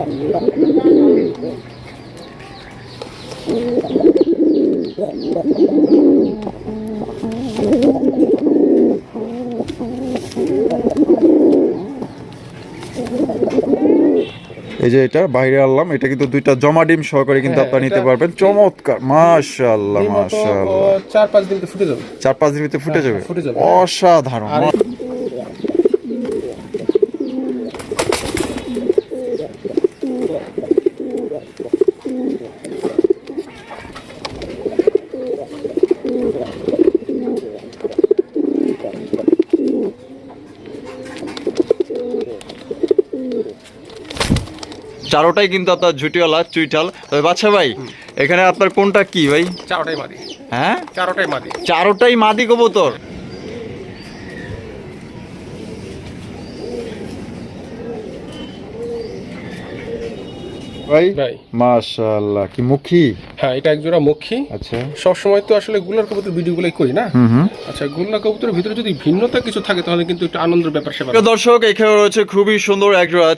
এই যে এটা বাইরে আনলাম। এটা কিন্তু দুইটা জমা ডিম সহকারে কিন্তু হ্যাঁ, আপনারা নিতে পারবেন। চমৎকার। মাশাআল্লাহ মাশাআল্লাহ। চার পাঁচ দিন ফুটে যাবে। চার পাঁচ দিন ভিতরে ফুটে হ্যাঁ, যাবে। ফুটে যাবে। অসাধারণ। চারোটাই কিন্তু আপনার ঝুটিওয়ালা চুইটাল তবে বাচ্চা ভাই এখানে আপনার কোনটা কি ভাই? চারোটাই মাদি। হ্যাঁ? চারোটাই মাদি। চারোটাই মাদি কবুতর। ভাই? ভাই। মাশাআল্লাহ কি মুখী? হ্যাঁ এটা একজোড়া আচ্ছা। সবসময় তো আসলে গুলার কবুতর ভিডিওগুলোই করি না? আচ্ছা কবুতরের ভিতরে যদি ভিন্নতা কিছু থাকে তাহলে কিন্তু একটা আনন্দের ব্যাপার সেবা প্রিয় দর্শক এখানে রয়েছে খুবই সুন্দর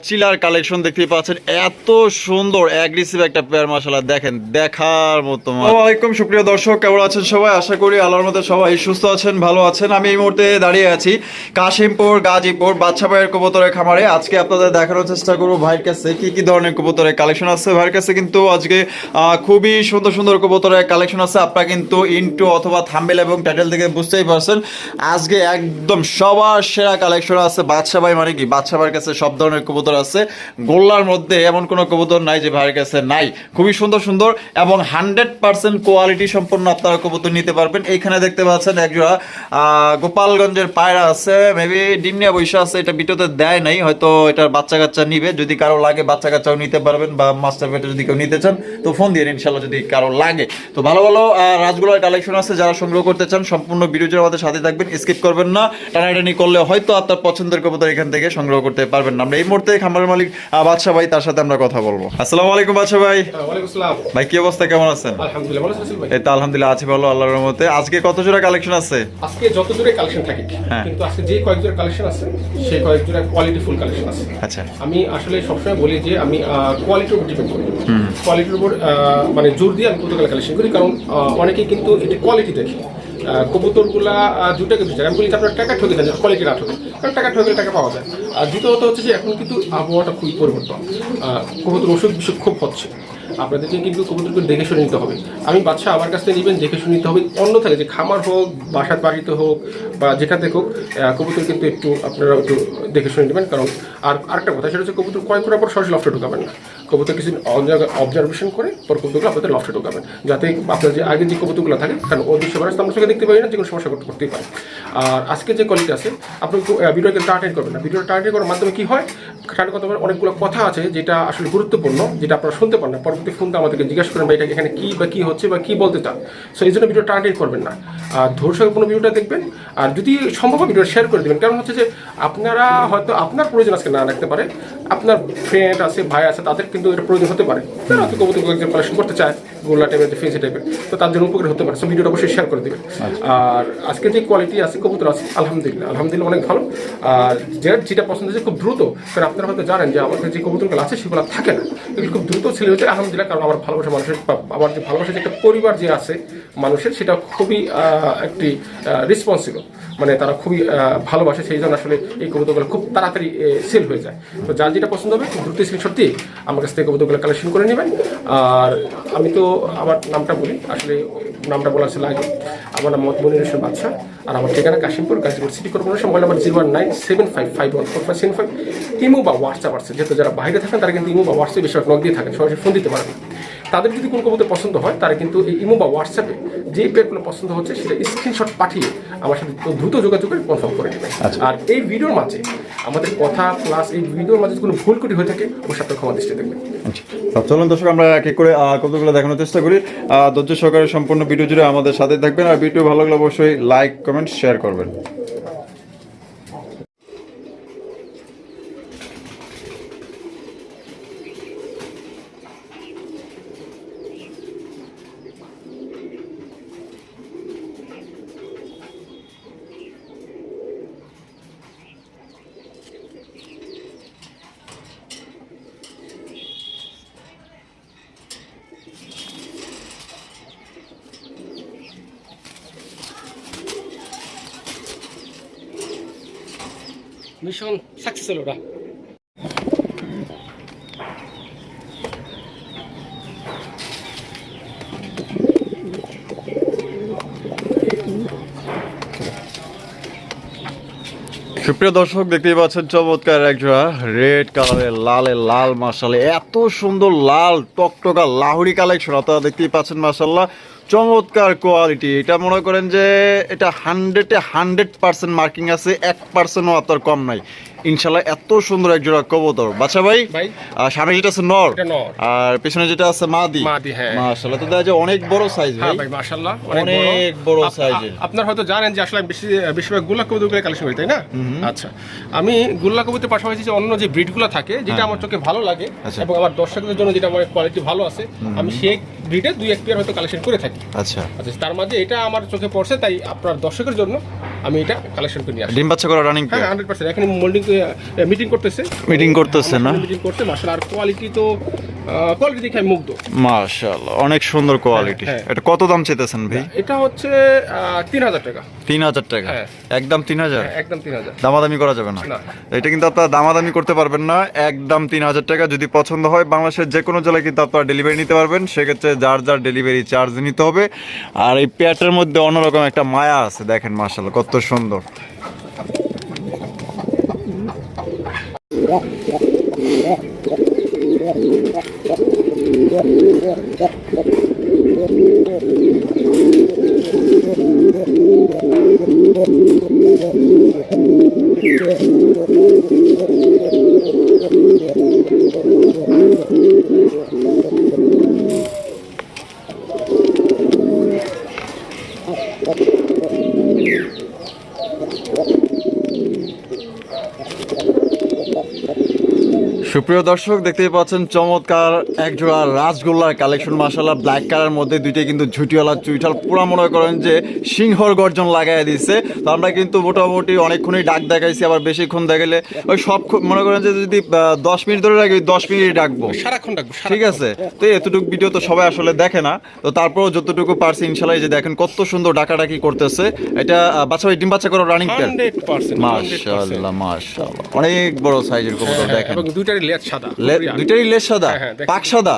চিলার কালেকশন দেখতে পাচ্ছেন। এত সুন্দর অ্যাগ্রেসিভ একটা পেয়ার মাসালা দেখেন দেখার মতো আসসালামাইকুম সুপ্রিয় দর্শক কেমন আছেন সবাই? আশা করি আল্লাহর মধ্যে সবাই সুস্থ আছেন ভালো আছেন। আমি এই মুহূর্তে দাঁড়িয়ে আছি কাশিমপুর গাজীপুর বাচ্চা ভাইয়ের কবুতরের খামারে। আজকে আপনাদের দেখানোর চেষ্টা করব ভাইয়ের কাছে কি কি ধরনের কবুতরের কালেকশন আছে। ভাইয়ের কাছে কিন্তু আজকে খুবই সুন্দর সুন্দর কবুতরের কালেকশন আছে। আপনারা কিন্তু ইন্টু অথবা থাম্বেল এবং টাইটেল থেকে বুঝতেই পারছেন। আজকে একদম সবার সেরা কালেকশন আছে। বাদশা ভাই মানে কি? বাদশা ভাইয়ের কাছে সব ধরনের কবুতর আছে। গোল্লার মধ্যে এমন কোনো কবুতর নাই যে ভাইয়ের কাছে নাই। খুবই সুন্দর সুন্দর এবং হান্ড্রেড পার্সেন্ট কোয়ালিটি সম্পন্ন আপনারা কবুতর নিতে পারবেন। এইখানে দেখতে পাচ্ছেন একজোড়া গোপালগঞ্জের পায়রা আছে। মেবি ডিমনিয়া বৈশা আছে। এটা বিটোতে দেয় নাই। হয়তো এটার বাচ্চা কাচ্চা নিবে। যদি কারও লাগে বাচ্চা কাচ্চাও নিতে পারবেন বা মাস্টার যদি কেউ নিতে চান তো ফোন দিয়ে ইনশাল্লাহ যদি কারও লাগে। তো ভালো ভালো রাজগুলোর কালেকশন আছে যারা সংগ্রহ করতে চান সম্পূর্ণ ভিডিও আমাদের সাথে থাকবেন স্কিপ করবেন না। টানাটানি করলে হয়তো আপনার পছন্দের কবুতর এখান থেকে সংগ্রহ করতে পারবেন না। আমরা এই মুহূর্তে খামারের মালিক আহ, বাদশা ভাই তার সাথে আমরা কথা বলব। আসসালামু আলাইকুম বাদশা ভাই। ভাই কি অবস্থা? কেমন আছেন? এই তো আলহামদুলিল্লাহ আছি ভালো আল্লাহর রহমতে। আজকে কত জোড়া কালেকশন আছে? আজকে যত জোরে কালেকশন থাকে হ্যাঁ। কিন্তু আজকে যে কয়েক জোড়া কালেকশন আছে সেই কয়েক জোড়া কোয়ালিটি ফুল কালেকশন আছে। আচ্ছা। আমি আসলে সবসময় বলি যে আমি কোয়ালিটির উপর ডিপেন্ড করি কোয়ালিটির উপর মানে জোর দিয়ে আমি কবুতর কালেকশন করি, কারণ অনেকেই কিন্তু এটি কোয়ালিটি দেখে। কবুতরগুলা দুটাকে বিচার আমি বলি আপনার টাকা ঠকে দেন কোয়ালিটি না ঠকে কারণ টাকা ঠকলে টাকা পাওয়া যায়। আর দ্বিতীয়ত হচ্ছে যে এখন কিন্তু আবহাওয়াটা খুবই পরিবর্তন। কবুতর ওষুধ বিসুখ খুব হচ্ছে। আপনাদেরকে কিন্তু কবুতরকে দেখে শুনে নিতে হবে। আমি বাচ্চা আমার কাছ থেকে নেবেন, দেখে শুনে নিতে হবে। অন্য থাকে যে খামার হোক, বাসার বাড়িতে হোক বা যেখান থেকে হোক কবুতর কিন্তু একটু আপনারা একটু দেখে শুনে নেবেন। কারণ আর আরেকটা কথা, সেটা হচ্ছে কবুতর ক্রয় করার পর সরাসরি লফটে ঢুকাবেন না। কবুতর কিছু অবজারভেশন করে পর কবুতরগুলো আপনাদের লফটে ঢুকাবেন। যাতে আপনার যে আগে যে কবুতরগুলো থাকে, কারণ দৃশ্য বাড়াচ্ছে আমরা চোখে দেখতে পারি না যে কোনো সমস্যা করতে করতেই পারে। আর আজকে যে কোয়ালিটি আছে, আপনি ভিডিওকে টার্টেন করবেন না। ভিডিওটা টার্টেন করার মাধ্যমে কী হয় টার্টেন কথা অনেকগুলো কথা আছে, যেটা আসলে গুরুত্বপূর্ণ, যেটা আপনারা শুনতে পারেন না। পরবর্তী ফোনটা আমাদেরকে জিজ্ঞাসা করেন বা এটা এখানে কী বা কী হচ্ছে বা কী বলতে চান? সো এই জন্য ভিডিও টার্টেন করবেন না। আর ধৈর্যপূর্ণ ভিডিওটা দেখবেন। আর যদি সম্ভব হয় ভিডিও শেয়ার করে দেবেন। কারণ হচ্ছে যে আপনারা হয়তো আপনার প্রয়োজন আজকে না রাখতে পারে। আপনার ফ্রেন্ড আছে, ভাই আছে, তাদের কিন্তু এটা প্রয়োজন হতে পারে। তারা হয়তো কবুতর করতে চায়। গোল্লা টাইপের ফেন্সি টাইপের তো তার জন্য উপকার হতে পারে। সো ভিডিওটা অবশ্যই শেয়ার করে দেবেন। আর আজকে যে কোয়ালিটি আছে কবুতর আছে আলহামদুলিল্লাহ। আলহামদুলিল্লাহ অনেক ভালো। আর যেটা যেটা পছন্দ হচ্ছে খুব দ্রুত কারণ আপনারা হয়তো জানেন যে আমাদের যে কবুতরগুলো আছে সেগুলো থাকে না। এগুলো খুব দ্রুত ছেলে হচ্ছে আলহামদুলিল্লাহ কারণ আমার ভালোবাসা মানুষের আমার যে ভালোবাসা যে একটা পরিবার যে আছে মানুষের সেটা খুবই একটি রেসপন্সিবল মানে তারা খুবই ভালোবাসে সেই জন্য আসলে এই কবুতরগুলো খুব তাড়াতাড়ি সেল হয়ে যায়। তো যার যেটা পছন্দ হবে দ্রুত স্ক্রিনশট দিয়ে আমার কাছ থেকে কবুতরগুলো কালেকশন করে নেবেন। আর আমি তো আমার নামটা বলি। আসলে নামটা বলা ছিল আগে। আমার নাম মোহাম্মদ মনির হোসেন বাদশাহ আর আমার ঠিকানা Kashimpur Gazipur city corporation mobile number zero one nine seven five five one four five seven five. Imo বা হোয়াটসঅ্যাপ আছে। যেহেতু যারা বাইরে থাকেন তারা কিন্তু ইমো বা হোয়াটসঅ্যাপে বেশিরভাগ নক দিয়ে থাকেন। সরাসরি ফোন দিতে পারেন। তাদের যদি কোনো কবুতর পছন্দ হয় তারা কিন্তু এই ইমো বা হোয়াটসঅ্যাপে যেই পেয়ারগুলো পছন্দ হচ্ছে সেটা স্ক্রিনশট পাঠিয়ে আমার সাথে দ্রুত যোগাযোগ করে কনফার্ম করে নেবেন। আর এই ভিডিওর মাঝে আমাদের কথা প্লাস এই ভিডিওর মাঝে কোনো ভুল কুটি হয়ে থাকে ও সাথে ক্ষমা দৃষ্টি দেখবেন। আচ্ছা, চলুন দর্শক আমরা এক এক করে কতগুলো দেখানোর চেষ্টা করি। ধৈর্য সহকারে সম্পূর্ণ ভিডিও জুড়ে আমাদের সাথে থাকবেন। আর ভিডিও ভালো লাগলে অবশ্যই লাইক কমেন্ট শেয়ার করবেন। মিশন সাকসেস হলো ওরা সুপ্রিয় দর্শক, দেখতেই পাচ্ছেন চমৎকার একটা রেড কালারের লালে লাল মাসালে এত সুন্দর লাল টকটকা লাহুরি কালেকশন, আপনারা দেখতেই পাচ্ছেন মাসাল্লাহ চমৎকার কোয়ালিটি। এটা মনে করেন যে এটা হান্ড্রেডে হান্ড্রেড পার্সেন্ট মার্কিং আছে, এক পার্সেন্টও আপনার কম নাই। ইনশাল্লাহ এত সুন্দর এক জোড়া কবুতর। বাচ্চা ভাই আর সামনে যেটা আছে নর আর পেছনে যেটা আছে মাদি। হ্যাঁ। তো দেখা যায় অনেক বড় সাইজ হ্যাঁ ভাই মাশাআল্লাহ অনেক বড়। size-এর। আপনার হয়তো জানেন যে আসলে বেশি বেশিরভাগ গুল্লা কবুতর কালেকশন করি তাই না? আচ্ছা আমি গুল্লা কবুতর পাশাপাশি যে অন্য যে ব্রিডগুলো থাকে যেটা আমার চোখে ভালো লাগে আচ্ছা। এবং আমার দর্শকদের জন্য যেটা আমার কোয়ালিটি ভালো আছে আমি সেই ব্রিডের দুই এক পেয়ার হয়তো কালেকশন করে থাকি। আচ্ছা। আচ্ছা তার মাঝে এটা আমার চোখে পড়ছে তাই আপনার দর্শকের জন্য আমি এটা কালেকশন করে নিয়ে আসি ডিম বাচ্চা করা রানিং হ্যাঁ হান্ড্রেড পার্সেন্ট এখানে মোল্ডিং মিটিং করতেছে। মিটিং করতেছে না? মিটিং করছে মাসাল আর কোয়ালিটি তো কোয়ালিটি দেখে আমি মুগ্ধ। মাশাআল্লাহ অনেক সুন্দর কোয়ালিটি হ্যাঁ। এটা কত দাম চেতেছেন ভাই? এটা হচ্ছে তিন হাজার টাকা। তিন হাজার টাকা? হ্যাঁ। একদম তিন হাজার? হ্যাঁ, একদম তিন হাজার। দামাদামি করা যাবে না। এটা কিন্তু আপনারা দামাদামি করতে পারবেন না। একদম তিন হাজার টাকা যদি পছন্দ হয় বাংলাদেশের যে কোনো জেলায় কিন্তু আপনারা ডেলিভারি নিতে পারবেন। সেক্ষেত্রে যার যার ডেলিভারি চার্জ নিতে হবে। আর এই পেয়ারটার মধ্যে অন্যরকম একটা মায়া আছে দেখেন মার্শাল্লাহ কত সুন্দর। সুপ্রিয় দর্শক দেখতেই পাচ্ছেন চমৎকার এক জোড়া রাসগোল্লার কালেকশন মাসাল্লাহ ব্ল্যাক কালার মধ্যে দুইটাই কিন্তু ঝুটিওয়ালা চুইঠাল। পুরা মনে করেন যে সিংহর গর্জন লাগাই দিচ্ছে তো আমরা কিন্তু মোটামুটি অনেকক্ষণই ডাক দেখাইছি আবার বেশিক্ষণ দেখাইলে ওই সব মনে করেন যে যদি দশ মিনিট ধরে রাখি দশ মিনিট ডাকবো। সারাক্ষণ ডাকবো ঠিক আছে? তো এতটুকু ভিডিও তো সবাই আসলে দেখে না। তো তারপরেও যতটুকু পারছি ইনশাল্লাহ যে দেখেন কত সুন্দর ডাকাডাকি করতেছে। এটা বাচ্চা ভাই ডিম বাচ্চা করো রানিং মাশাআল্লাহ মাশাআল্লাহ। অনেক বড় সাইজের কবুতর দেখেন। এবং দুইটারই লেজ সাদা দুইটারই লেজ সাদা? পাক সাদা?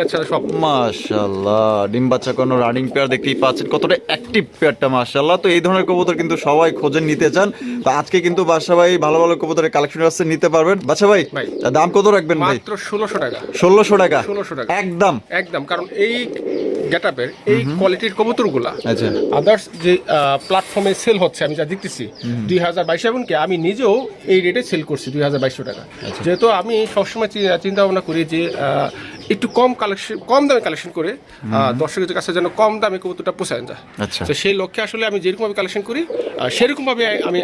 লেজ সাদা সব। মাশাআল্লাহ ডিম বাচ্চা কোনো রানিং পেয়ার দেখতেই পাচ্ছেন কতটা অ্যাক্টিভ পেয়ারটা মাশাআল্লাহ। তো এই ধরনের কবুতর কিন্তু সবাই খোঁজে নিতে চান। তো আজকে কিন্তু বাদশা ভাই ভালো ভালো কবুতরের কালেকশন আসছে নিতে পারবেন। বাদশা ভাই ভাই। দাম কত রাখবেন ভাই? মাত্র ষোলোশো টাকা। ষোলোশো টাকা? 1600 টাকা। একদম? একদম কারণ এই গেটআপের এই কোয়ালিটির কবুতরগুলা আচ্ছা। আদার্স যে প্ল্যাটফর্মে সেল হচ্ছে আমি যা দেখতেছি দুই হাজার বাইশ এমনকি আমি নিজেও এই রেটে সেল করছি দুই হাজার বাইশশো টাকা। আচ্ছা। যেহেতু আমি সবসময় চিন্তা ভাবনা করি যে একটু কম কালেকশন কম দামে কালেকশন করে আহ, দর্শকের কাছে যেন কম দামে কবুতরটা পোষায় যায়। আচ্ছা। তো সেই লক্ষ্যে আসলে আমি যেরকমভাবে কালেকশন করি সেরকমভাবে আমি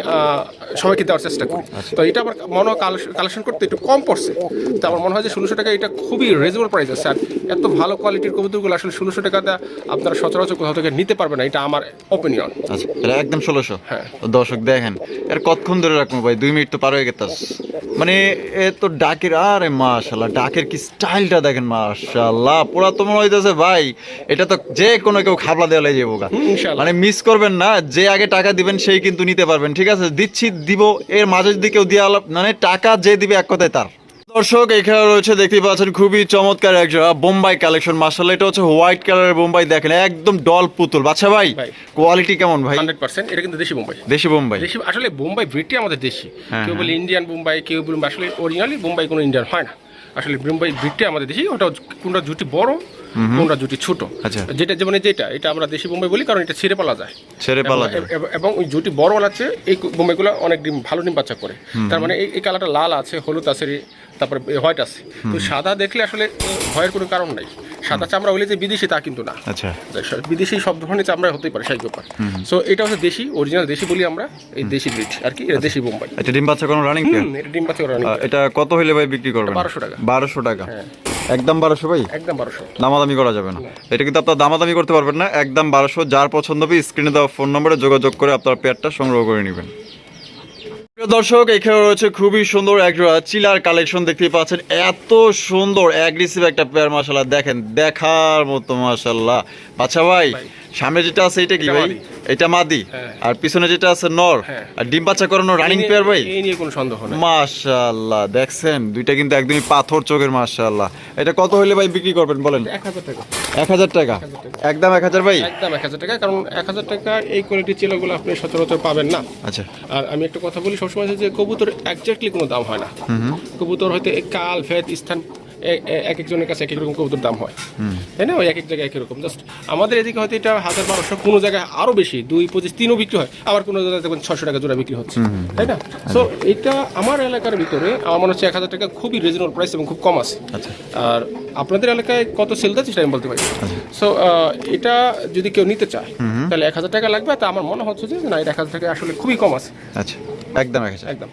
সবাইকে দেওয়ার চেষ্টা করি। আচ্ছা। তো এটা আমার মনে হয় কালেকশন করতে একটু কম পড়ছে। তো আমার মনে হয় যে ষোলোশো টাকা এটা খুবই রিজনেবল প্রাইস আছে। আর এত ভালো কোয়ালিটির কবুতরগুলো আসলে ষোলোশো টাকাটা আপনারা সচরাচর কোথাও থেকে নিতে পারবেন না এটা আমার ওপিনিয়ন আচ্ছা এটা একদম ষোলোশো। হ্যাঁ। দর্শক দেখেন এর কতক্ষণ ধরে রাখব ভাই? দুই মিনিট তো পার হয়ে গেতাস। মানে এ তো ডাকের আরে মাশাল্লাহ ডাকের কি স্টাইলটা দেখেন পুরা তো হইতেছে ভাই। এটা তো যে কোনো কেউ খাবলা দেওয়া যাব। মানে মিস করবেন না যে আগে টাকা দিবেন সেই কিন্তু নিতে পারবেন ঠিক আছে? দিচ্ছি দিব এর মাঝে যদি কেউ মানে টাকা যে দিবে এক কথায় তার। দর্শক এখানে রয়েছে দেখতে পাচ্ছেন খুবই চমৎকার এক জোড়া বোম্বাই কালেকশন। মাসাল্লাহ এটা হচ্ছে হোয়াইট কালারের বোম্বাই দেখেন একদম ডল পুতুল। বাচ্চা ভাই। কোয়ালিটি কেমন ভাই? হান্ড্রেড পার্সেন্ট এটা কিন্তু দেশি বোম্বাই। দেশি বোম্বাই। দেশি আসলে বোম্বাই ব্রিডটি আমাদের দেশি। হ্যাঁ, কেউ বলে ইন্ডিয়ান বোম্বাই কেউ বলে আসলে অরিজিনালি বোম্বাই কোনো ইন্ডিয়ান হয় না। আসলে বোম্বাই ব্রিডটি আমাদের দেশি ওটা কোনটা জুটি বড় কোনটা জুটি ছোট। আচ্ছা। যেটা যেমন যেটা এটা আমরা দেশি বোম্বাই বলি কারণ এটা ছেড়ে পালা যায়। ছেড়ে পালা এবং- ওই জুটি বড় আছে এই বোম্বাইগুলো অনেক ডিম ভালো ডিম বাচ্চা করে। তার মানে এই- এই কালারটা লাল আছে হলুদ আছে তারপরে হোয়াইট আছে। তো সাদা দেখলে আসলে ভয়ের কোনো কারণ নাই। সাদা চামড়া হলে যে বিদেশি তা কিন্তু না। আচ্ছা। বিদেশি সব ধরনের চামড়া হতেই পারে সেই ব্যাপার। সো এটা হচ্ছে দেশি অরিজিনাল দেশি বলি আমরা এই দেশি ব্রিড আর কি এটা দেশি বোম্বাই। এটা ডিম বাচ্চা কোনো রানিং এটা ডিম বাচ্চা করা নেই। এটা কত হইলে ভাই বিক্রি করবেন? 1200 টাকা। বারোশো টাকা। হ্যাঁ। একদম বারোশো ভাই? একদম বারোশো। দামাদামি করা যাবে না। এটা কিন্তু আপনার দামাদামি করতে পারবেন না একদম বারোশো। যার পছন্দ হবে স্ক্রিনে দেওয়া ফোন নম্বরে যোগাযোগ করে আপনার পেয়ারটা সংগ্রহ করে নেবেন। দর্শক এখানে রয়েছে খুবই সুন্দর একজোড়া চিলার কালেকশন দেখতে পাচ্ছেন এত সুন্দর অ্যাগ্রেসিভ একটা পেয়ার মাসাল্লাহ দেখেন দেখার মতো মাসাল্লাহ বাচ্চা ভাই। সামনে যেটা আছে এটা কি ভাই। এটা মাদি। হ্যাঁ। আর পিছনে যেটা আছে নর হ্যাঁ। আর ডিম বাচ্চা করানো রানিং পেয়ার ভাই? এই নিয়ে কোনো সন্দেহ নেই। মাশাল্লাহ দেখছেন? দুইটা কিন্তু একদমই পাথর চোখের মাশাল্লাহ এটা কত হইলে ভাই বিক্রি করবেন বলেন? এক হাজার টাকা। এক হাজার টাকা? একদম এক হাজার ভাই? একদম এক হাজার টাকা কারণ এক হাজার টাকা এই কোয়ালিটির চেলাগুলো আপনি সচরাচর পাবেন না। আচ্ছা। আর আমি একটা কথা বলি সবসময় যে কবুতর একজাক্টলি কোনো দাম হয় না। কবুতর হয়তো কাল ফেদ স্থান এক একজনের কাছে এক এক রকম কবুতর দাম হয়। তাই না? ওই এক এক জায়গায় এক এক রকম। জাস্ট আমাদের এদিকে হয়তো এটা হাজার বারোশো কোনো জায়গায় আরও বেশি দুই পঁচিশ তিনও বিক্রি হয়। আবার কোনো জায়গায় দেখবেন ছশো টাকা জোড়া বিক্রি হচ্ছে। তাই না? সো এটা আমার এলাকার ভিতরে আমার মনে হচ্ছে এক হাজার টাকা খুবই রিজনেবল প্রাইস এবং খুব কম আছে। আচ্ছা। আর আপনাদের এলাকায় কত সেল দিচ্ছে সেটা আমি বলতে পারি। সো এটা যদি কেউ নিতে চায় তাহলে এক হাজার টাকা লাগবে। তা আমার মনে হচ্ছে যে না এটা এক হাজার টাকা আসলে খুবই কম আছে। আচ্ছা। একদম একদম।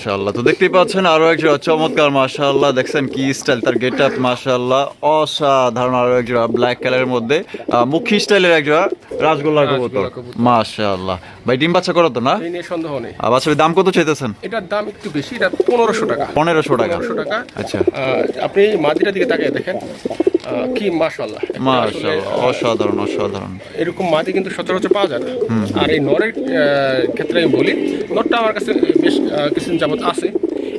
মাশাআল্লাহ। তো দেখতেই পাচ্ছেন আরও একজন চমৎকার মাশাআল্লাহ। দেখছেন কি স্টাইল তার গেট আপ মাশাআল্লাহ। অসাধারণ আরও একজন ব্ল্যাক কালারের মধ্যে। মুখী স্টাইলের একজন রাজগোল্লা কবুতর। মাশাআল্লাহ। ভাই ডিম বাচ্চা করো তো না? সন্দেহ নেই। বাচ্চা দাম কত চাইতেছেন? এটার দাম একটু বেশি এটা পনেরোশো টাকা। পনেরোশো টাকা। টাকা। আচ্ছা। আপনি মাদিটার দিকে তাকিয়ে দেখেন। কি মাশাল্লাহ মাশাআল্লাহ অসাধারণ অসাধারণ। এরকম মাদি কিন্তু সচরাচর পাওয়া যায় না। আর এই নরের ক্ষেত্রে আমি বলি নরটা আমার কাছে বেশ কিছুদিন যাবত আছে।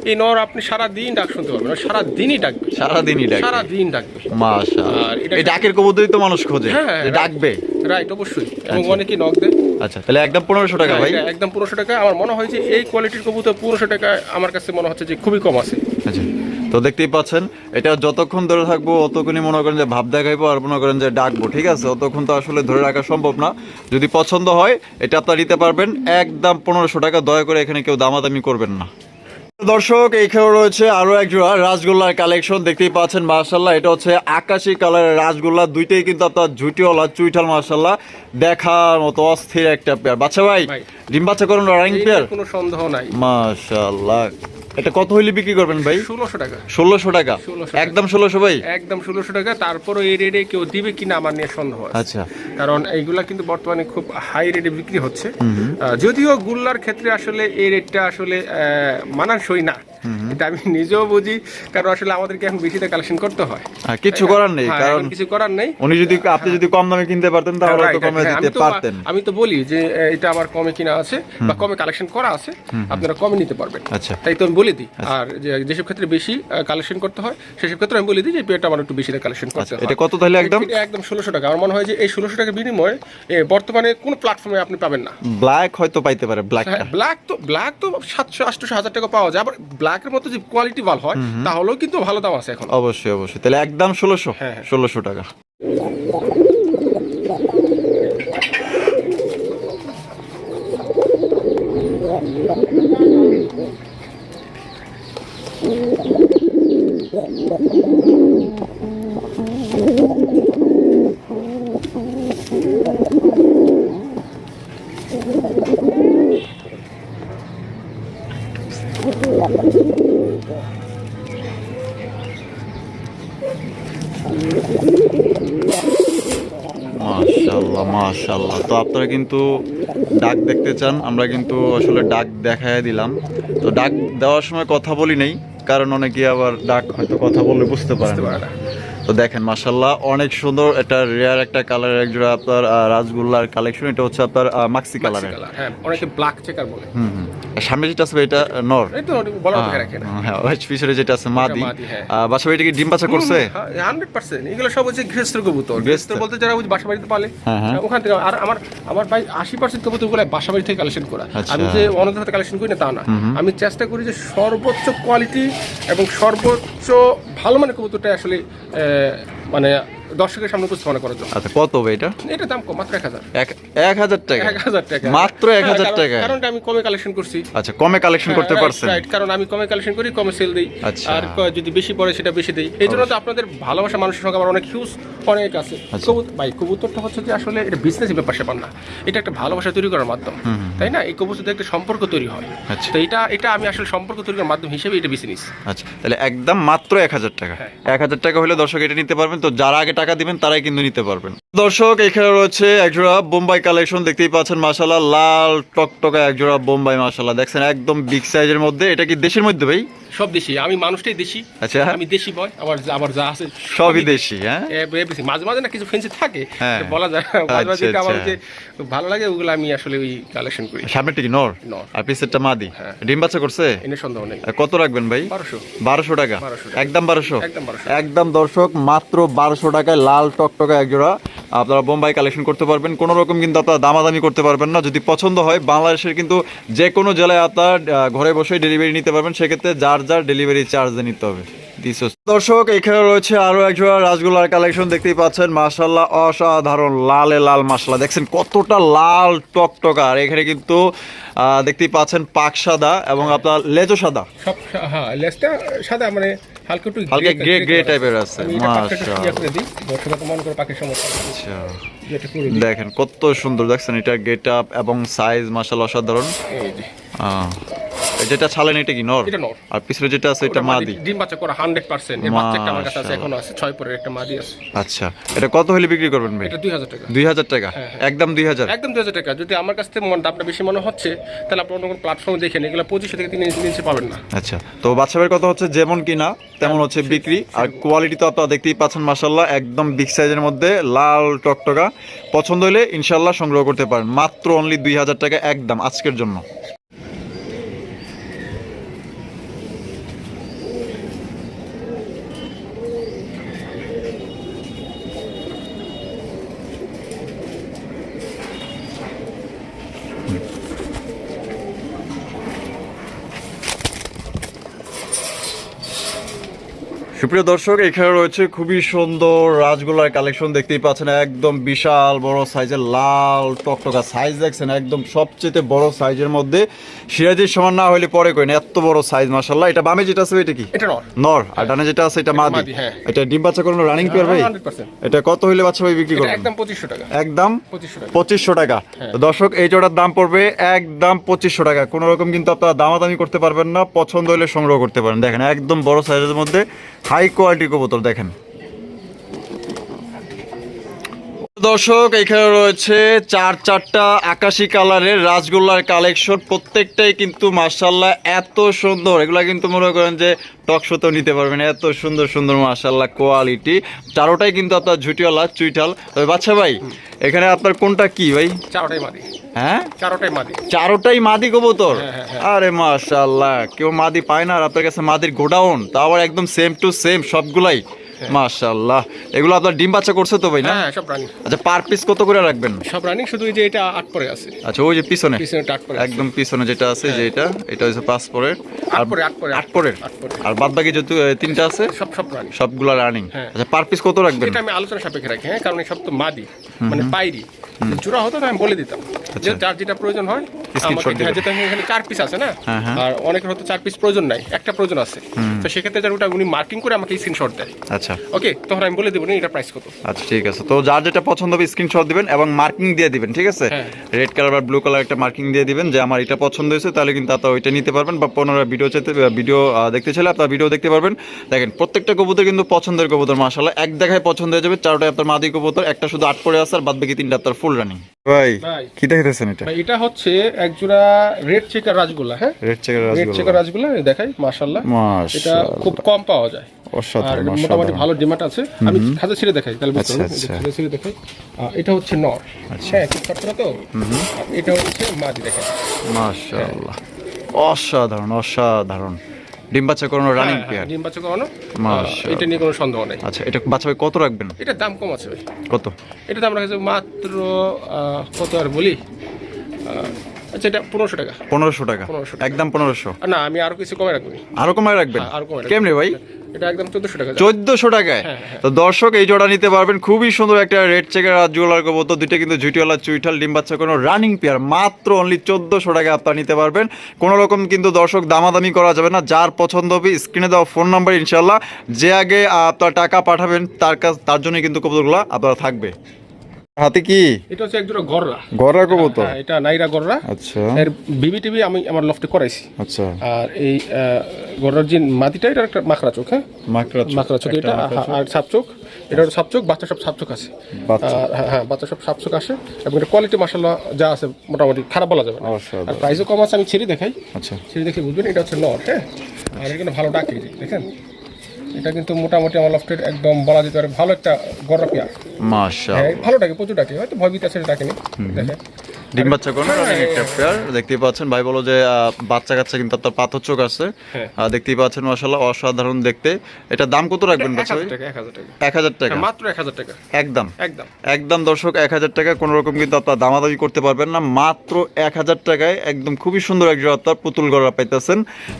এই নর আপনি সারা দিন ডাক শুনতে পারবেন সারা দিনই ডাকবে সারাদিনই ডাকবে সারা দিন ডাকবে মাশাআল্লাহ। এই ডাকের কবুতরই তো মানুষ খোঁজে হ্যাঁ, হ্যাঁ. ডাকবে। রাইট অবশ্যই। এবং অনেকেই নক দেয়। আচ্ছা তাহলে একদম পনেরোশো টাকা ভাই। একদম পনেরোশো টাকা। আমার মনে হয় যে এই কোয়ালিটির কবুতর পনেরোশো টাকা আমার কাছে মনে হচ্ছে যে খুবই কম আছে। আচ্ছা। তো দেখতেই পাচ্ছেন এটা যতক্ষণ ধরে থাকব অতক্ষণই মনে করেন যে ভাব দেখাইবো আর মনে করেন যে ডাকবো ঠিক আছে? অতক্ষণ তো আসলে ধরে রাখা সম্ভব না। যদি পছন্দ হয় এটা আপনারা নিতে পারবেন। একদম পনেরোশো টাকা দয়া করে এখানে কেউ দামাদামি করবেন না। দর্শক এইখানে রয়েছে আরও এক জোড়া রাসগোল্লার কালেকশন। দেখতেই পাচ্ছেন মার্শাল্লাহ এটা হচ্ছে আকাশি কালারের রাসগোল্লা। দুইটাই কিন্তু আপনার ঝুটিওয়ালা চুইঠাল মার্শাল্লাহ দেখার মতো অস্থির একটা পেয়ার বাচ্চা ভাই। ডিম বাচ্চা করুন রানিং পেয়ার কোনো সন্দেহ নাই। মার্শাল্লাহ এটা কত হইলে বিক্রি করবেন ভাই? ষোলোশো টাকা। ষোলোশো টাকা? 1600 একদম ষোলোশো ভাই? একদম ষোলোশো টাকা। তারপরও এই রেটে কেউ দিবে কিনা আমার নিয়ে সন্দেহ আচ্ছা। কারণ এইগুলা কিন্তু বর্তমানে খুব হাই রেটে বিক্রি হচ্ছে। যদিও গুল্লার ক্ষেত্রে আসলে এই রেটটা আসলে আহ, মানানসই না। এটা আমি নিজেও বুঝি কারণ আসলে আমাদেরকে এখন বেশিতে কালেকশন করতে হয়। হ্যাঁ, কিচ্ছু করার নেই হ্যাঁ, কারণ কিছু করার নেই। উনি যদি আপনি যদি কম দামে কিনতে পারতেন তাহলে কমে হ্যাঁ, দিতে পারতেন। আমি তো বলি যে এটা আমার কমে কিনা আছে বা কমে কালেকশন করা আছে আপনারা কমে নিতে পারবেন। আচ্ছা। তাই তো আমি বলে দিই আর যেসব ক্ষেত্রে বেশি কালেকশন করতে হয় সেসব ক্ষেত্রে আমি বলে দিই যে পেয়ারটা আমার একটু বেশি কালেকশন করতে হয়। আচ্ছা, এটা কত তাহলে একদম? একদম ষোলোশো টাকা। আমার মনে হয় যে এই ষোলোশো টাকা বিনিময়ে বর্তমানে কোনো প্ল্যাটফর্মে আপনি পাবেন না। ব্ল্যাক হয়তো পাইতে পারে ব্ল্যাকটা হ্যাঁ ব্ল্যাক তো ব্ল্যাক তো সাতশো আটশো হাজার টাকা পাওয়া যায় আবার ব্ল্যাকের মতো যে কোয়ালিটি ভালো হয় তাহলেও কিন্তু ভালো দাম আছে এখন। অবশ্যই অবশ্যই। তাহলে একদম ষোলোশো হ্যাঁ, হ্যাঁ। ষোলোশো টাকা। তো আপনারা কিন্তু ডাক দেখতে চান, আমরা কিন্তু আসলে ডাক দেখায় দিলাম। তো ডাক দেওয়ার সময় কথা বলি নেই, কারণ অনেকে আবার ডাক হয়তো কথা বলে বুঝতে পারে না। তো দেখেন মাশাল্লাহ অনেক সুন্দর এটা রেয়ার একটা কালারের এক জোড়া আপনার রাজগোল্লার কালেকশন এটা হচ্ছে আপনার মাক্সি কালার হ্যাঁ অনেকে ব্ল্যাক চেকার বলে। হুম হুম। সামনে যেটা আছে এটা নর। এই তো বলা থেকে রাখে হ্যাঁ পিছনে যেটা আছে মাদি। হ্যাঁ। বাসা বাড়িটা কি ডিম বাচ্চা করছে? হান্ড্রেড পার্সেন্ট এগুলো সব হচ্ছে গৃহস্থ কবুতর। গৃহস্থ। বলতে যারা বাসা বাড়িতে পালে হ্যাঁ, হ্যাঁ। ওখান থেকে আর আমার আমার ভাই আশি পার্সেন্ট কবুতরগুলো বাসা বাড়ি থেকে কালেকশন করা। আচ্ছা। আমি যে অনন্ত হাতে কালেকশন করি না তা না। আমি চেষ্টা করি যে সর্বোচ্চ কোয়ালিটি এবং সর্বোচ্চ ভালো মানের কবুতরটা আসলে মানে দর্শকের সামনে উপস্থাপনা করার জন্য। আচ্ছা কত হবে এটা? এটা দাম কম মাত্র এক হাজার। এক হাজার টাকা। এক হাজার টাকা। মাত্র এক হাজার হ্যাঁ, কারণ- আমি কমে কালেকশন করছি। আচ্ছা কমে কালেকশন করতে পারছেন। right, কারণ আমি কমে কালেকশন করি কমে সেল দিই। আচ্ছা। আর যদি বেশি পড়ে সেটা বেশি দিই। এই জন্য তো আপনাদের ভালোবাসা মানুষের সঙ্গে আমার অনেক হিউজ অনেক আছে। আচ্ছা। কবুতর ভাই কবুতরটা হচ্ছে যে আসলে এটা বিজনেস ব্যাপার সেপার না। এটা একটা ভালোবাসা তৈরি করার মাধ্যম। তাই না? এই কবুতরদের একটা সম্পর্ক তৈরি হয়। আচ্ছা। তো এটা এটা আমি আসলে সম্পর্ক তৈরি করার মাধ্যম হিসেবে এটা বিজনেস আচ্ছা তাহলে একদম মাত্র এক হাজার টাকা। হ্যাঁ। এক হাজার টাকা হলে দর্শক এটা নিতে পারবেন। তো যারা আগে টাকা দিবেন, তারাই কিন্তু নিতে পারবেন। দর্শক, এখানে রয়েছে একজোড়া বোম্বাই কালেকশন, দেখতেই পাচ্ছেন মাসাল্লাহ লাল টকটকা একজোড়া বোম্বাই মাসাল্লাহ দেখছেন, একদম বিগ সাইজের মধ্যে। এটা কি দেশের মধ্যে ভাই? সব দেশি। আমি মানুষটাই দেশি। আচ্ছা। আমি দেশি বয় আমার আমার যা আছে সবই দেশি হ্যাঁ। মাঝে মাঝে না কিছু ফেন্সি থাকে। হ্যাঁ। বলা যায় মাঝে মাঝে আচ্ছা, আমার আচ্ছা। যে ভালো লাগে ওগুলো আমি আসলে ওই কালেকশন করি। সামনেটা কি নর। আর পিসেরটা মাদি। হ্যাঁ। ডিম বাচ্চা করছে? এনে সন্দেহ নেই। কত রাখবেন ভাই? বারোশো। বারোশো টাকা? 1200 টাকা। একদম বারোশো? একদম 1200 একদম দর্শক মাত্র বারোশো টাকায় লাল টকটকা একজোড়া আপনারা বোম্বাই কালেকশন করতে পারবেন। কোনো রকম কিন্তু আপনারা দামাদামি করতে পারবেন না। যদি পছন্দ হয় বাংলাদেশের কিন্তু যে কোনো জেলায় আপনার ঘরে বসে ডেলিভারি নিতে পারবেন। সেক্ষেত্রে যার যার ডেলিভারি চার্জ নিতে হবে। দর্শক এখানে রয়েছে আরও একজোড়া রাসগোল্লার কালেকশন দেখতেই পাচ্ছেন। মাশাল্লাহ অসাধারণ লালে লাল মাশাল্লাহ দেখছেন কতটা লাল টকটকা। আর এখানে কিন্তু দেখতেই পাচ্ছেন পাক সাদা এবং আপনার লেজো সাদা। সব হ্যাঁ লেসটা সাদা মানে হালকা একটু হালকা গ্রে গ্রে টাইপের আছে। আচ্ছা। দেখেন কত সুন্দর। দেখছেন এটা গেট আপ এবং সাইজ মাশাল অসাধারণ। যেটা ছালেন এটা কি নর? এটা নর। আর পিছনে যেটা আছে এটা মাদি ডিম বাচ্চা করা হান্ড্রেড পার্সেন্ট। এর বাচ্চা একটা আমার কাছে আছে এখনও আছে পরের একটা মাদি আছে। আচ্ছা এটা কত হলে বিক্রি করবেন ভাই? এটা দুই হাজার টাকা। দুই হাজার টাকা? একদম দুই হাজার? একদম দুই হাজার টাকা। যদি আমার কাছ থেকে দামটা বেশি মনে হচ্ছে তাহলে আপনি অন্য কোনো প্ল্যাটফর্মে দেখেন এগুলো পঁচিশশো থেকে তিন ইঞ্চি পাবেন না। আচ্ছা তো বাচ্চাদের কথা হচ্ছে যেমন কিনা তেমন হচ্ছে বিক্রি। আর কোয়ালিটি তো আপনারা দেখতেই পাচ্ছেন মাসাল্লাহ একদম বিগ সাইজের মধ্যে লাল টকটকা। পছন্দ হলে ইনশাল্লাহ সংগ্রহ করতে পারেন। মাত্র অনলি দুই হাজার টাকা একদম আজকের জন্য। সুপ্রিয় দর্শক এখানে রয়েছে খুবই সুন্দর রাজগোলার কালেকশন দেখতেই পাচ্ছেন। একদম বিশাল বড় সাইজের লাল টকটকা সাইজ দেখছেন একদম সবচেয়ে বড় সাইজের মধ্যে। সিরাজির সমান না হলে পরে কইন এত বড় সাইজ মাসাল্লাহ এটা বামে যেটা আছে এটা কি? এটা নর। নর আর ডানে যেটা আছে এটা মাদি। হ্যাঁ। এটা ডিম বাচ্চা কোনো রানিং পেয়ার ভাই? এটা কত হইলে বাচ্চা ভাই বিক্রি এটা করবেন? একদম পঁচিশশো টাকা। একদম পঁচিশশো টাকা। পঁচিশশো টাকা। তো দর্শক এই জোড়ার দাম পড়বে একদম পঁচিশশো টাকা। কোনো রকম কিন্তু আপনারা দামাদামি করতে পারবেন না পছন্দ হলে সংগ্রহ করতে পারেন। দেখেন একদম বড় সাইজের মধ্যে হাই কোয়ালিটি কবুতর, দেখেন। দর্শক, এখানে রয়েছে চার চারটা আকাশি কালারের রাসগোল্লার কালেকশন। প্রত্যেকটাই কিন্তু মার্শাল্লাহ এত সুন্দর। এগুলা কিন্তু মনে করেন যে টক নিতে পারবেন। এত সুন্দর সুন্দর মার্শাল্লাহ কোয়ালিটি। চারোটাই কিন্তু আপনার ঝুটিওয়ালা চুইটাল বাচ্চা ভাই, এখানে আপনার কোনটা কি ভাই? চারোটাই মাদি। হ্যাঁ? চারোটাই মাদি। চারোটাই মাদি কবুতর? হ্যাঁ, হ্যাঁ, হ্যাঁ। আরে মাশাআল্লাহ কেউ মাদি পায় না আর আপনার কাছে মাদির গোডাউন তা আবার একদম সেম টু সেম সবগুলাই। মাশাআল্লাহ। এগুলো আপনার ডিম বাচ্চা করছে তো ভাই না? হ্যাঁ সব রানিং আচ্ছা পার পিস কত করে রাখবেন? সব রানিং শুধু এই যে এটা আট পরে আছে। আচ্ছা ওই যে পিছনে? পিছনে আট পরে একদম পিছনে যেটা আছে যে এটা এটা হচ্ছে পাঁচ আর আট পরে আট পরে আট পরে। আর বাদ বাকি যত তিনটা আছে? সব সব রানিং সবগুলা রানিং হ্যাঁ। আচ্ছা পার পিস কত রাখবেন? এটা আমি আলোচনা সাপেক্ষে রাখি হ্যাঁ কারণ সব তো মাদি মানে পাইরি। জোড়া হতো না আমি বলে দিতাম। যে যার যেটা প্রয়োজন হয় স্ক্রিনশট হ্যাঁ, দিবেন। যেহেতু এখানে চার পিস আছে না হ্যাঁ, হ্যাঁ। আর অনেকের হয়তো চার পিস প্রয়োজন নাই একটা প্রয়োজন আছে। তো সেক্ষেত্রে যার ওটা উনি মার্কিং করে আমাকে স্ক্রিনশট দেয়। আচ্ছা। ওকে তখন আমি বলে দেবো এটা প্রাইস কত। আচ্ছা ঠিক আছে। তো যার যেটা পছন্দ হবে স্ক্রিনশট দিবেন এবং মার্কিং দিয়ে দিবেন ঠিক আছে। রেড কালার বা ব্লু কালার একটা মার্কিং দিয়ে দিবেন যে আমার এটা পছন্দ হয়েছে তাহলে কিন্তু আপনারা ওইটা নিতে পারবেন বা পনেরো ভিডিও চাইতে ভিডিও দেখতে চাইলে আপনারা ভিডিও দেখতে পারবেন। দেখেন প্রত্যেকটা কবুতর কিন্তু পছন্দের কবুতর মাসাল্লাহ এক দেখায় পছন্দ হয়ে যাবে চারটায় আপনার মাদি কবুতর একটা শুধু আট পরে আছে আর বাদ বাকি তিনটা আপনার ফুল রানিং ভাই। কি দেখতেছেন এটা? ভাই, এটা হচ্ছে এক জোড়া রেড চেকার রাজগোল্লা হ্যাঁ? রেড চেকার রেড চেকার রাজগোল্লা দেখাই মাশাল্লাহ এটা খুব কম পাওয়া যায়। অসাধারণ মোটামুটি ভালো ডিমান্ড আছে। আমি খাজা ছিঁড়ে দেখাই তাহলে বুঝতে আচ্ছা, পারবেন। আচ্ছা। খাজা ছিঁড়ে দেখাই। এটা হচ্ছে নর। হ্যাঁ খুব ছটফটা তো? এটা হচ্ছে মাদি দেখেন মাশাআল্লাহ। অসাধারণ অসাধারণ। ডিম বাচ্চা করানো রানিং পেয়ার ডিম বাচ্চা করানো। এটা নিয়ে কোনো সন্দেহ নেই। আচ্ছা এটা বাচ্চা ভাই কত রাখবেন? এটার দাম কম আছে ভাই। কত? এটা দাম রাখা মাত্র কত আর বলি? আচ্ছা এটা পনেরোশো টাকা। পনেরোশো টাকা। একদম পনেরোশো। না আমি আরও কিছু কমে রাখব আরও কমায় রাখবেন? আরও কমায় কেমনে ভাই? এটা একদম চোদ্দশো টাকা। চোদ্দশো টাকায়? হ্যাঁ, হ্যাঁ। তো দর্শক এই জোড়া নিতে পারবেন। খুবই সুন্দর একটা রেড চেকের রাজগুলার কবুতর। দুইটা কিন্তু চুইঠাল ডিম বাচ্চা কোনো রানিং পেয়ার মাত্র অনলি চোদ্দশো টাকায় আপনারা নিতে পারবেন। কোনো রকম কিন্তু দর্শক দামাদামি করা যাবে না। যার পছন্দ হবে স্ক্রিনে দেওয়া ফোন নাম্বার ইনশাল্লাহ যে আগে আপনার টাকা পাঠাবেন তার কাছ তার জন্য কিন্তু কবুতরগুলো আপনার থাকবে। হাতে কি? এটা হচ্ছে একজোড়া গররা। গড়া কবুতর? হ্যাঁ, এটা নাইরা গররা। আচ্ছা। এর বিবি টিভি আমি আমার লফটে করাইছি। আচ্ছা। আর এই গররার যে মাটিটা এটা একটা চোখ হ্যাঁ? মাকড়া চোখ এটা আর সাপ চোখ। এটা হচ্ছে সাপ চোখ বাচ্চা সব সাপ চোখ আছে। বাচ্চা। হ্যাঁ, হ্যাঁ বাচ্চা সব সাপ চোখ আসে এবং এটা কোয়ালিটি যা আছে মোটামুটি খারাপ বলা যাবে না। আর প্রাইসও কম আছে আমি ছেড়ে দেখাই। আচ্ছা। ছেড়ে দেখে বুঝবেন এটা হচ্ছে নট হ্যাঁ? আর এখানে ভালো ডাকে দেখেন। এটা কিন্তু মোটামুটি আমার লফটের একদম বলা যেতে পারে। ভালো একটা গররা মাশাআল্লাহ। হ্যাঁ ভালো ডাকে প্রচুর ডাকে। হয়তো ভয়ভীত আছে ডাকেনি। দেখেন। ডিম বাচ্চা কোনো রানিং একটা পেয়ার দেখতেই পাচ্ছেন ভাই বলো যে বাচ্চা কাচ্চা কিন্তু আপনার পাথর চোখ আছে। হ্যাঁ। দেখতেই পাচ্ছেন মাসাল্লাহ অসাধারণ দেখতে। এটা দাম কত রাখবেন বাচ্চা হাজার টাকা এক হাজার টাকা। হ্যাঁ, মাত্র এক হাজার টাকা। একদম। একদম। একদম দর্শক এক হাজার টাকা কোনো রকম কিন্তু আপনার দামাদামি করতে পারবেন না। মাত্র এক হাজার টাকায় একদম খুবই সুন্দর একজন আপনার পুতুল গড়া পাইতেছেন।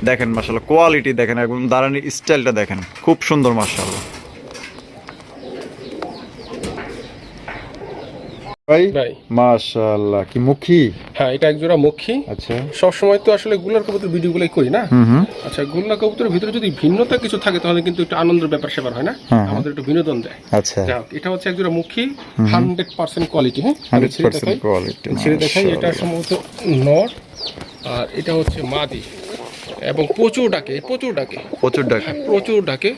দেখেন মাসাল্লাহ কোয়ালিটি দেখেন একদম দাঁড়ানির স্টাইলটা দেখেন। খুব সুন্দর মাসাল্লাহ ভাই ভাই। মাশাআল্লাহ কি মুখী? হ্যাঁ এটা একজোড়া মক্ষী আচ্ছা। সবসময় তো আসলে গুলার কবুতর ভিডিওগুলোই করি না? হুম হুম। আচ্ছা গুল্লা কবুতরের ভিতরে যদি ভিন্নতা কিছু থাকে তাহলে কিন্তু একটু আনন্দের ব্যাপার সেবার হয় না? হ্যাঁ। আমাদের একটু বিনোদন দেয়। আচ্ছা। এটা হচ্ছে একজোড়া মুখী হান্ড্রেড পার্সেন্ট কোয়ালিটি হ্যাঁ? কোয়ালিটি ছেড়ে দেখাই এটা সম্ভবত নর আর এটা হচ্ছে মাদি। এবং প্রচুর ডাকে প্রচুর ডাকে। প্রচুর ডাকা। প্রচুর ডাকে।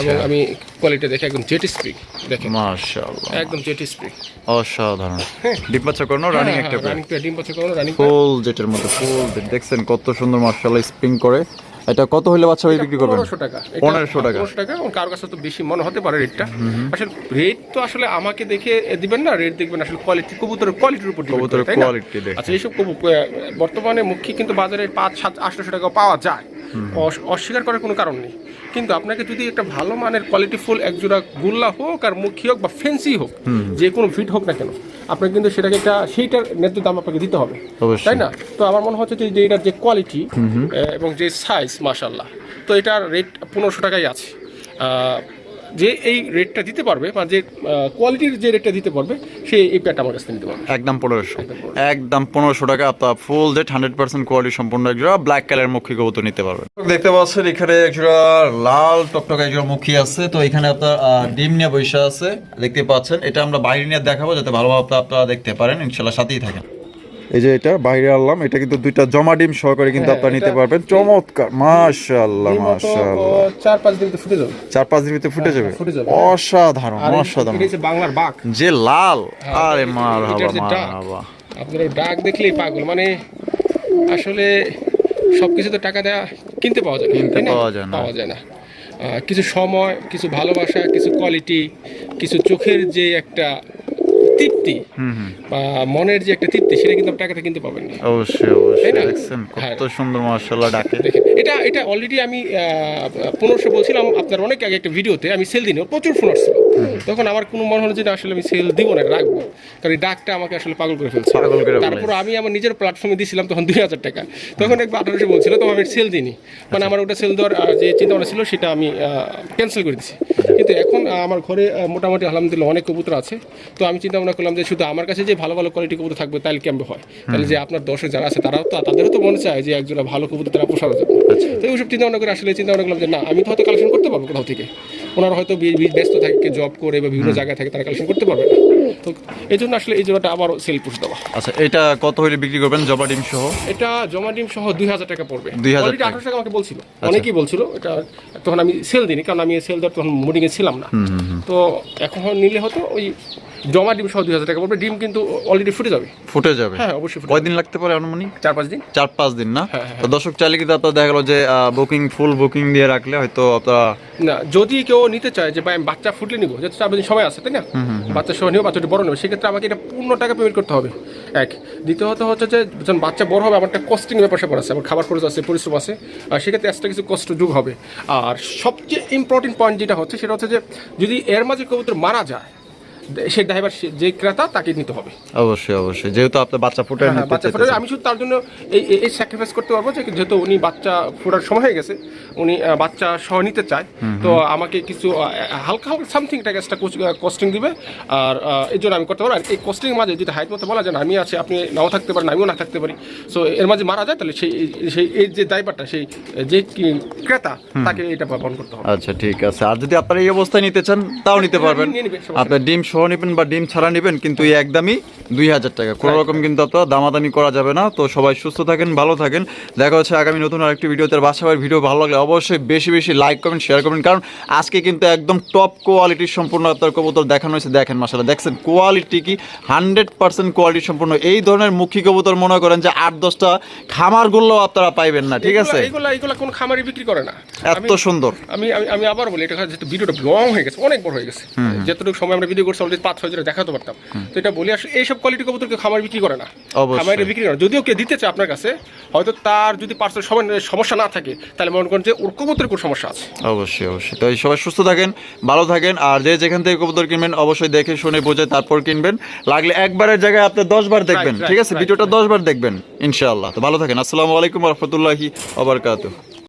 এবং আমি কোয়ালিটি দেখে একদম জেট স্প্রিং দেখেন। মাশাআল্লাহ। একদম জেট স্প্রিং অসাধারণ। ডিম বাচ্চা করানো রানিং একটা রানিং ডিম পাচ্ছে করনো রানিং ফুল জেটের মধ্যে ফুল দেখছেন কত সুন্দর মাশাআল্লাহ স্প্রিং করে। এটা কত হলে বাচ্চা ভাই বিক্রি করবেন? পনেরোশো টাকা। 1500 টাকা। কারোর কাছে তো বেশি মনে হতে পারে রেটটা আসলে রেট তো আসলে আমাকে দেখে দিবেন না রেট দেখবেন আসলে কোয়ালিটি কবুতরের কোয়ালিটির উপর করে, কবুতরের quality দেখে। আচ্ছা এইসব কবু- বর্তমানে মুখী কিন্তু বাজারে পাঁচ সাত আটশোশো টাকা পাওয়া যায়। অস্বীকার করার কোনো কারণ নেই। কিন্তু আপনাকে যদি একটা ভালো মানের কোয়ালিটিফুল একজোড়া গুল্লা হোক আর মুখী হোক বা ফেন্সি হোক যে কোনো ফিট হোক না কেন আপনাকে কিন্তু সেটাকে একটা সেইটার ন্যায্য দাম আপনাকে দিতে হবে। তাই না? তো আমার মনে হচ্ছে যে এটার যে কোয়ালিটি এবং যে সাইজ মাসাল্লাহ তো এটার রেট পনেরোশো টাকাই আছে। যে এই রেটটা দিতে পারবে বা যে কোয়ালিটির যে রেটটা দিতে পারবে সে এই প্যাডটা আমার কাছ থেকে নিতে পারবে। একদম পনেরোশো। একদম পনেরোশো। টাকা আপনার ফুল জেট হান্ড্রেড পার্সেন্ট কোয়ালিটি সম্পূর্ণ একজোড়া ব্ল্যাক কালার মুখী কবুতর নিতে পারবে। দেখতে পাচ্ছেন এখানে একজোড়া লাল টকটক একজোড়া মুখী আছে। তো এখানে আপনার আহ, ডিম নিয়ে বৈশা আছে। দেখতে পাচ্ছেন এটা আমরা বাইরে নিয়ে দেখাবো যাতে ভালোভাবে আপনারা- আপনারা দেখতে পারেন। ইনশাল্লাহ সাথেই থাকেন। এই যে এটা বাইরে আনলাম এটা কিন্তু দুইটা জমা ডিম সহকারে কিন্তু হ্যাঁ, আপনারা নিতে পারবেন। চমৎকার মাশাআল্লাহ মাশাআল্লাহ। চার পাঁচ দিন ফুটে যাবে। চার পাঁচ দিন ভিতরে ফুটে যাবে? অসাধারণ আর এই- অসাধারণ। এটা বাংলার বাঘ? যে লাল? আরে এটা- মার হাবা এটার মার ডাক, হাবা আপনারা ডাক দেখলেই পাগল। মানে আসলে সবকিছু তো টাকা দেওয়া কিনতে পাওয়া যায় না, কিনতে পাওয়া যায় না। পাওয়া যায় না। কিছু সময় কিছু ভালোবাসা কিছু কোয়ালিটি কিছু চোখের যে একটা তৃপ্তি বা মনের যে একটা তৃপ্তি সেটা কিন্তু টাকাতে কিনতে পাবেন না। অবশ্যই অবশ্যই? দেখছেন হ্যাঁ। কত সুন্দর মার্শাল্লাহ ডাকে। এটা এটা অলরেডি আমি পনেরোশো বলছিলাম আপনার অনেক আগে একটা ভিডিওতে আমি সেল দিই প্রচুর ফোন আসছিল তখন আমার কোনো মনে হলো যে আসলে আমি সেল দিব না রাখব। কারণ এই ডাকটা আমাকে আসলে পাগল করে ফেলছে। পাগল করে তারপর আমি আমার নিজের প্ল্যাটফর্মে দিয়েছিলাম তখন দুই হাজার টাকা। তখন একবার আঠারোশো বলছিল তখন আমি সেল দিইনি। মানে আমার ওটা সেল দেওয়ার যে চিন্তা ভাবনা ছিল সেটা আমি ক্যান্সেল করে দিচ্ছি কিন্তু এখন আমার ঘরে মোটামুটি আলহামদুলিল্লাহ অনেক কবুতর আছে। তো আমি চিন্তা মনে করলাম যে শুধু আমার কাছে যে ভালো ভালো কোয়ালিটি কবুতর থাকবে তাহলে কেমন হয় তাহলে যে আপনার দর্শক যারা আছে তারাও তো তাদেরও তো মনে চায় যে একজোড়া ভালো কবুতর তারা পোষানো যাবে তো এইসব চিন্তা ভাবনা করে আসলে চিন্তা ভাবনা করলাম যে না আমি তো হয়তো কালেকশন করতে পারব কোথাও থেকে। ওনারা হয়তো ব্যস্ত থাকে জব করে বা বিভিন্ন জায়গায় থাকে তারা কালেকশন করতে পারবে না। তো এই জন্য আসলে এই জোড়াটা আবারও সেল পুষ দেওয়া। আচ্ছা এটা কত হইলে বিক্রি করবেন? জবা ডিম সহ? এটা জমা ডিম সহ দুই হাজার টাকা পড়বে। 2000 Already টাকা। আঠারোশো টাকা আমাকে বলছিল। অনেকেই বলছিল এটা তখন আমি সেল দিইনি কারণ আমি সেল দেওয়ার তখন মোডিংয়ে ছিলাম না। তো এখন নিলে হতো ওই জমা ডিম সহ দুই হাজার টাকা পড়বে। ডিম কিন্তু অলরেডি ফুটে যাবে। ফুটে যাবে? হ্যাঁ অবশ্যই ফুটে কয়দিন লাগতে পারে আনুমানিক? চার পাঁচ দিন। চার পাঁচ দিন না? হ্যাঁ, হ্যাঁ। তো দর্শক চাইলে কিন্তু আপনার দেখা গেল যে বুকিং ফুল বুকিং দিয়ে রাখলে হয়তো আপনারা না যদি কেউ নিতে চায় যে ভাই বাচ্চা ফুটলে নিবো। যেহেতু চার দিন সময় আছে তাই না? বাচ্চা সহ নিবো বাচ্চাটি বড় নেবে, সেক্ষেত্রে আমাকে এটা পূর্ণ টাকা পেমেন্ট করতে হবে। এক। দ্বিতীয়ত হচ্ছে যে, যখন বাচ্চা বড় হবে আমার একটা কস্টিং ব্যাপার স্যাপার আছে, আমার খাবার খরচ আছে, পরিশ্রম আছে, আর সেক্ষেত্রে একটা কিছু কষ্ট যোগ হবে। আর সবচেয়ে ইম্পর্টেন্ট পয়েন্ট যেটা হচ্ছে, সেটা হচ্ছে যে, যদি এর মাঝে কবুতর মারা যায় সেই ড্রাইভার যে ক্রেতা তাকে নিতে হবে। অবশ্যই অবশ্যই। যেহেতু আপনার বাচ্চা ফুটে হ্যাঁ, বাচ্চা চাইতেছেন। আমি শুধু তার জন্য এই এই- স্যাক্রিফাইস করতে পারব যে যেহেতু উনি বাচ্চা ফোটার সময় হয়ে গেছে উনি বাচ্চা সহ নিতে চায়। তো আমাকে কিছু হালকা হালকা সামথিং টাকা এক্সট্রা কস্টিং দিবে। আর এই জন্য আমি করতে পারব। আর এই কস্টিং মাঝে যদি হাইট মতো বলা যায় আমি আছি আপনি নাও থাকতে পারেন আমিও না থাকতে পারি। সো এর মাঝে মারা যায় তাহলে সেই সেই এই যে দায়ভারটা সেই যে ক্রেতা তাকে এটা বহন করতে হবে। আচ্ছা ঠিক আছে। আর যদি আপনারা এই অবস্থায় নিতে চান তাও নিতে পারবেন। নিবে, সমস্যা আপনার ডিম সহ নেবেন বা ডিম ছাড়া নেবেন কিন্তু এই একদমই দুই হাজার টাকা। কোনো রকম কিন্তু আপনার দামাদামি করা যাবে না। তো সবাই সুস্থ থাকেন ভালো থাকেন। দেখা হচ্ছে আগামী নতুন আরেকটি ভিডিওতে। বাসাবাড়ির ভিডিও ভালো লাগলে অবশ্যই বেশি বেশি লাইক কমেন্ট শেয়ার করবেন। কারণ আজকে কিন্তু একদম টপ কোয়ালিটির সম্পূর্ণ আপনার কবুতর দেখানো হয়েছে। দেখেন মাসালা দেখছেন কোয়ালিটি কি? হান্ড্রেড পার্সেন্ট কোয়ালিটি সম্পূর্ণ। এই ধরনের মুখী কবুতর মনে করেন যে আট দশটা খামারগুলো আপনারা পাইবেন না ঠিক আছে? এগুলো এগুলো কোন খামারি বিক্রি করে না। এত সুন্দর। আমি আমি আমি আবার বলি এটা ভিডিওটা লং হয়ে গেছে অনেক বড় হয়ে গেছে। যতটুকু সময় আমরা ভিডিও করছি অলরেডি পাঁচ ছয় জনে দেখাতে পারতাম। তো এটা বলি আসলে এইসব কোয়ালিটি কবুতরকে খামার বিক্রি করে না। খামারে বিক্রি করে না। যদিও কে দিতে চায় আপনার কাছে হয়তো তার যদি পার্সেল সমস্যা না থাকে তাহলে মনে করেন যে ওর কবুতরের কোনো সমস্যা আছে। অবশ্যই অবশ্যই। তো এই সবাই সুস্থ থাকেন ভালো থাকেন আর যে যেখান থেকে কবুতর কিনবেন অবশ্যই দেখে শুনে বুঝে তারপর কিনবেন। লাগলে একবারের জায়গায় আপনি দশ বার দেখবেন ঠিক আছে? ভিডিওটা দশ বার দেখবেন ইনশাআল্লাহ। তো ভালো থাকেন। আসসালামু আলাইকুম রহমতুল্লাহি আবরকাত